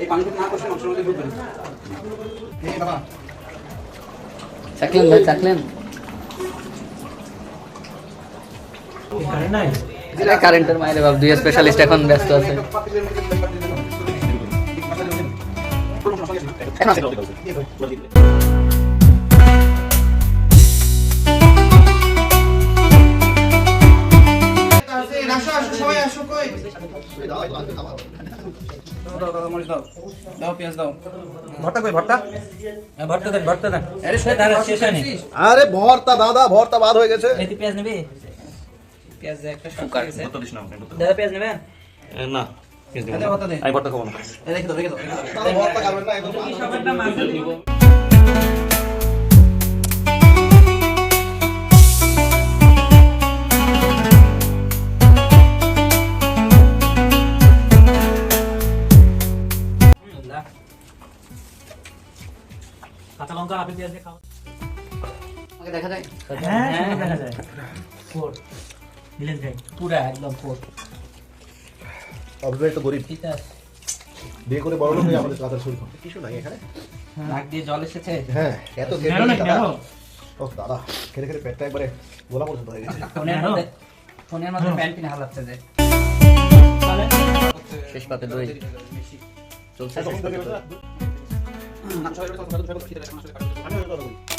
এই পানিটুকু না করছে নকশার কারেন্টের মাইরে বাপ দুই স্পেশালিস্ট এখন ব্যস্ত আছে। এখন আছে। আরে সে তার শেষ হয়নি আরে ভর্তা দাদা ভর্তা বাদ হয়ে গেছে। পেঁয়াজ নেবে? পেঁয়াজ একটা শুকার দাদা পেঁয়াজ নেবেন? না ভর্তা দে। আমি ভর্তা খাব না। রেখে দাও রেখে দাও দাদা ভর্তা খাবেন না কাঁচা লঙ্কা আপেল পেঁয়াজ দিয়ে খাও। আমাকে দেখা যায়। হ্যাঁ দেখা যায়। ফোর ভিলেজ গাই পুরা একদম ফোর অবিবাহিত গরিব। বিয়ে করে বড় লোক হয়ে আমাদের কাতার শুরু কিছু নাই এখানে। নাক দিয়ে জল এসেছে। হ্যাঁ এত দাদা। ও দাদা খেতে খেতে পেটটা একবারে গোলা পর্যন্ত হয়ে গেছে। ফোনের হ্যাঁ, মধ্যে ফোনের মধ্যে প্যান্ট কিনে হালাচ্ছে যে। শেষ পাতে দই। চলছে। 嗯。那你稍微有点烫手稍微等一下我去给大家看看水还没有